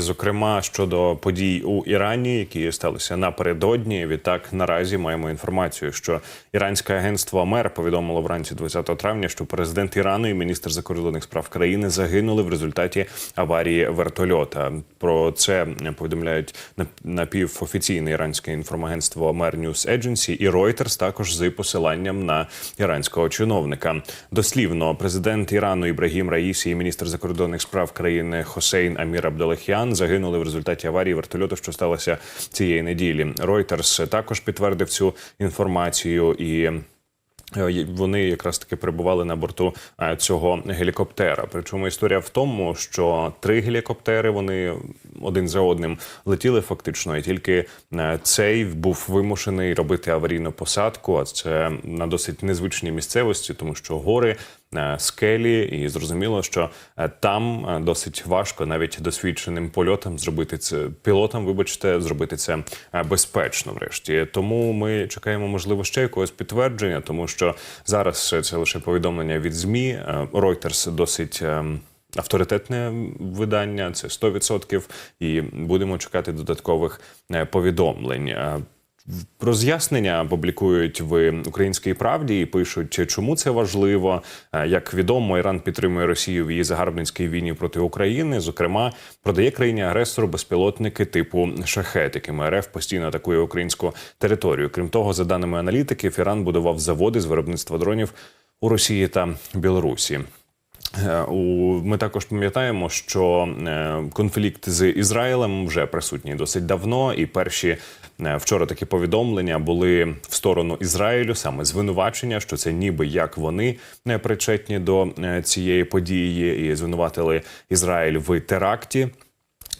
Зокрема, щодо подій у Ірані, які сталися напередодні. Відтак наразі маємо інформацію, що іранське агентство МЕР повідомило вранці 20 травня, що президент Ірану і міністр закордонних справ країни загинули в результаті аварії вертольота. Про це повідомляють нап- напівофіційне іранське інформагентство МЕР News Agency і Reuters також з посиланням на іранського чиновника. Дослівно, президент Ірану Ібрагім Раїсі і міністр закордонних справ країни Хосейн Амір Абдалахян загинули в результаті аварії вертольоту, що сталося цієї неділі. Reuters також підтвердив цю інформацію і. е, Вони якраз таки перебували на борту е, цього гелікоптера. Причому історія в тому, що три гелікоптери вони один за одним летіли фактично, і тільки е, цей був вимушений робити аварійну посадку. А це на досить незвичній місцевості, тому що гори. Е, Скелі, і зрозуміло, що е, там е, досить важко навіть досвідченим польотам зробити це пілотам, вибачте, зробити це безпечно. Врешті тому ми чекаємо, можливо, ще якогось підтвердження, тому що зараз це лише повідомлення від змі. Reuters досить. Авторитетне видання це 100%, і будемо чекати додаткових повідомлень. Роз'яснення публікують в українській правді і пишуть, чому це важливо. Е, Як відомо, Іран підтримує Росію в її загарбницькій війні проти України. Зокрема, продає країні агресору безпілотники типу шахет, якими РФ постійно атакує українську територію. Крім того, за даними аналітиків, Іран будував заводи з виробництва дронів у Росії та Білорусі. Е, У ми також пам'ятаємо, що е, конфлікт з Ізраїлем вже присутній досить давно, і перші е, вчора такі повідомлення були в сторону Ізраїлю, саме звинувачення, що це ніби як вони не причетні до цієї події, і звинуватили Ізраїль в теракті.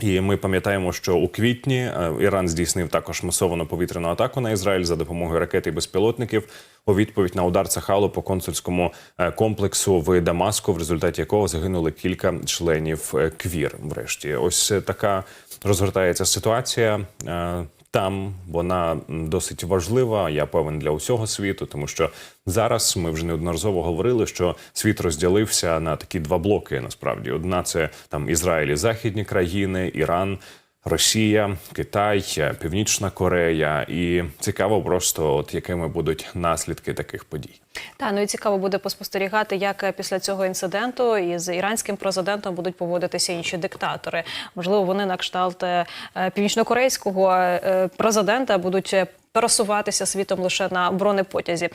І ми пам'ятаємо, що у квітні е, Іран здійснив також масовану повітряну атаку на Ізраїль за допомогою ракет і безпілотників у відповідь на удар Цахалу по консульському е, комплексу в Дамаску, в результаті якого загинули кілька членів е, квір. Врешті, ось така розгортається ситуація. Там вона досить важлива, я певен для усього світу, тому що зараз ми вже неодноразово говорили, що світ розділився на такі два блоки. Насправді, одна це там Ізраїль і західні країни, Іран. Росія, Китай, Північна Корея, і цікаво просто, от якими будуть наслідки таких подій. Та ну і цікаво буде поспостерігати, як е, після цього інциденту із іранським президентом будуть поводитися інші диктатори. Можливо, вони на кшталт е, північнокорейського е, президента будуть пересуватися світом лише на бронепотязі.